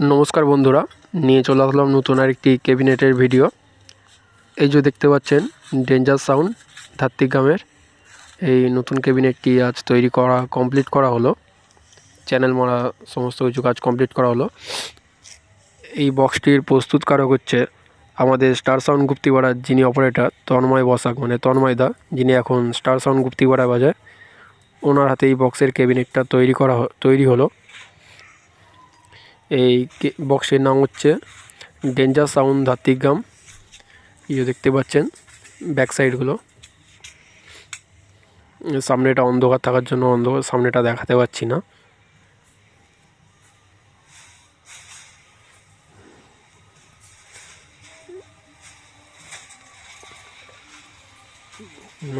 নমস্কার বন্ধুরা, নিয়ে চলে আসলাম নতুন আরেকটি ক্যাবিনেটের ভিডিও। এই যে দেখতে পাচ্ছেন ডেঞ্জার সাউন্ড ধাত্রিগ্রামের এই নতুন ক্যাবিনেটটি আজ তৈরি করা কমপ্লিট করা হলো। চ্যানেল মারা সমস্ত কিছু কাজ কমপ্লিট করা হলো। এই বক্সটির প্রস্তুতকারক হচ্ছে আমাদের স্টার সাউন্ড গুপ্তিপাড়ার যিনি অপারেটর তন্ময় বসাক মানে তন্ময় দা, যিনি এখন স্টার সাউন্ড গুপ্তিপাড়া বাজায়। ওনার হাতে এই বক্সের ক্যাবিনেটটা তৈরি করা তৈরি হলো। এই বক্সের নাম হচ্ছে ডেঞ্জার সাউন্ড ধাত্রিগ্রাম ইয়ে দেখতে পাচ্ছেন ব্যাক সাইডগুলো সামনেটা অন্ধকার থাকার জন্য অন্ধকার সামনেটা দেখাতে পাচ্ছি না।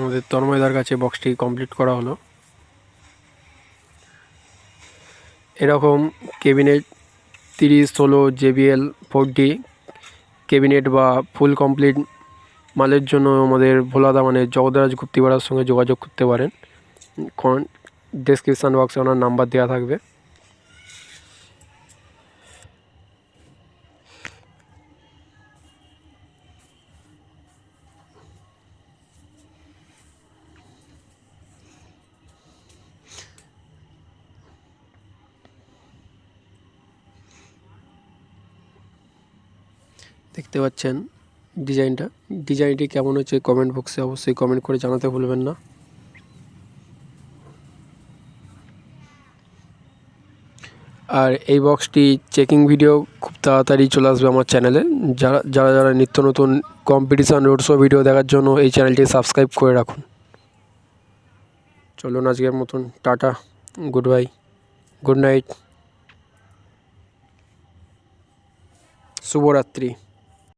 আমাদের তন্ময়দার কাছে বক্সটি কমপ্লিট করা হলো। এরকম কেবিনেট তিরিশ, ষোলো, জেবিএল, ফোরটি ক্যাবিনেট বা ফুল কমপ্লিট মালের জন্য আমাদের ভোলাদা মানে জগদরাজ গুপ্তিপাড়ার সঙ্গে যোগাযোগ করতে পারেন। ডেসক্রিপশান বক্সে ওনার নাম্বার দেওয়া থাকবে। দেখতে পাচ্ছেন ডিজাইনটা। ডিজাইনটি কেমন হচ্ছে কমেন্ট বক্সে অবশ্যই কমেন্ট করে জানাতে ভুলবেন না। আর এই বক্সটি চেকিং ভিডিও খুব তাড়াতাড়ি চলে আসবে আমার চ্যানেলে যারা যারা যারা নিত্য নতুন কম্পিটিশান রোড শো ভিডিও দেখার জন্য এই চ্যানেলটি সাবস্ক্রাইব করে রাখুন। চলুন আজকের মতন, tata good bye good night শুভরাত্রি।